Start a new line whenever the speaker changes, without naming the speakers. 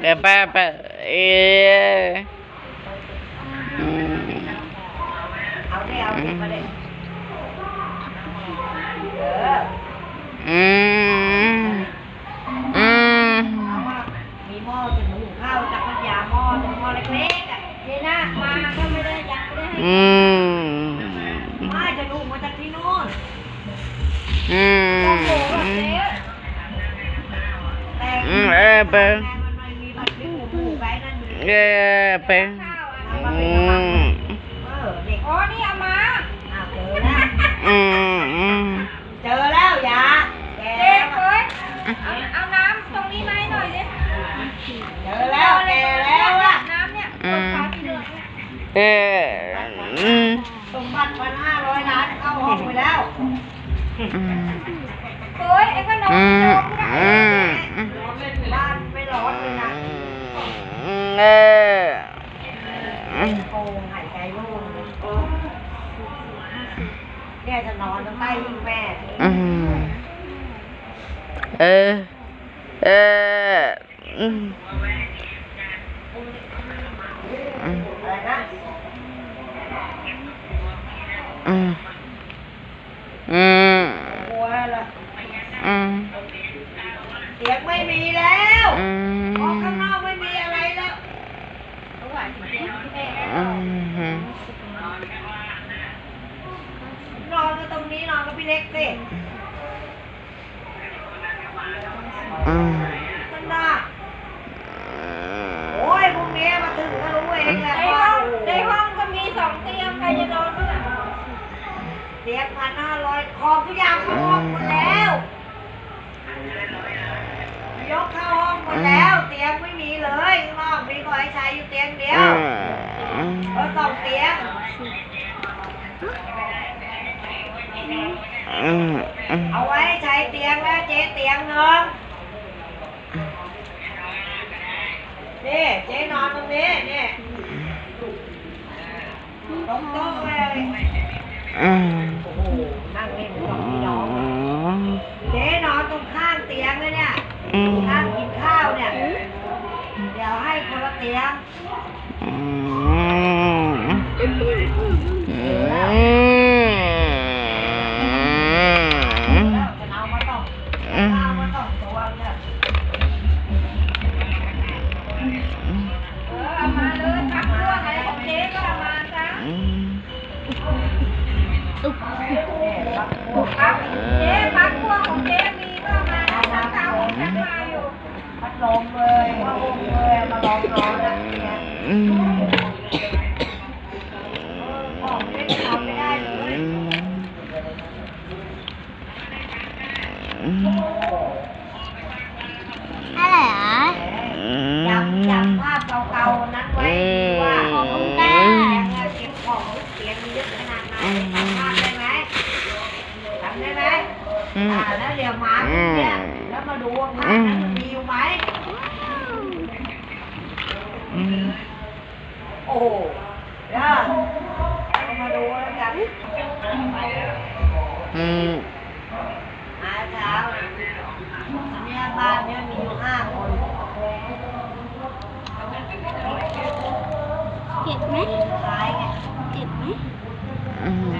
เดี๋ยวไปไปเอออืม
เอาได้าเออ
อืมอืม
มีหม้อถึงหุงข้าวจากพัทยาหม้อหนึ่งหม้อเล็กๆอะเจน่ามาก็ไม่ได้ยังไม่ได้
อืม
ไม่จะดูมาจากที่นู่น
อืม
อ้โหแบบเจ๊แต่
อืมเออไเออไปอืม
เออเด็ก
อ๋อนี่เอามา
อ้าวเจอแล้ว
อืมอืม
เจอแล้วยาแก
เด็ก
แล้ว
เอ้ยเอาเอาน้ำตรงนี้มาให้หน่อยดิ
เจอแล้วแกแล้วอะ
น้ำเนี่ยคนขาที่เหลือเนี่ย
เอออืม
สมบัติพันห้าร้อยล้านเข้าห้องไปแล้ว
อืม
เอ้ยไอ้ขนม
อื
น
ม
มก็ได้
อืม
บ้านไม่ร้อนเลยนะ
เออ
โกงหายใจโล่งเนี่ยจะนอนตรงใต้ยิ่งแม่
อืมเออ เอออืมอืม
อะไรนะ
อืมอืม
กลัวละ
อืม
เสียงไม่มีแล้ว
อื
ออกข้างน
ม
อกไม่มีอะไรแล้ว
อืม
นอนก็ ตรงนี้นอนกับพี่เล็กสิ
อืม
นั่นน่ะโอ้ยพรุ่งนี้มาถึงก็รู้เองแหละ
ใน
ว่า
ห้องในห้องก็มีสองเตียงใครจะนอนบ้างอะ
เสียงพันห้าร้อยของทุกอย่างเข้าห้องหมดแล้ว ยกเข้าห้องหมดแล้ว เตียงไม่มีเลยข้างนอกมีขอให้ใช้อยู่เตียงเดียว
อืม
เออสองเตียง
อืมอืม
เอาไว้ใช้เตียงแล้วเจ๊เตียงหนึงนี่เจ๊นอนตรงนี้นี่ตรงโต๊ะเลย
อืม
โอ้โหนั่งเล่นกับพี่น้องเจ๊นอนตรงข้างเตียงเลยเนี่ย
อืม
ข้างกินข้าวเนี่ย เดี๋ยวให้คนละเตียง
อื
เจ๊
พักพวของเจ๊มี อะ
ขนาดไหนจำได้ไหมจำได้ไหมอ่าแล้วเดี๋ยวมาเนี่ยแล้วมาดูว่าภาพนั้นมันมีอยู่ไหมโอ้โหเดี๋ยวมาดูแล้วกัน
อืม Mm-hmm.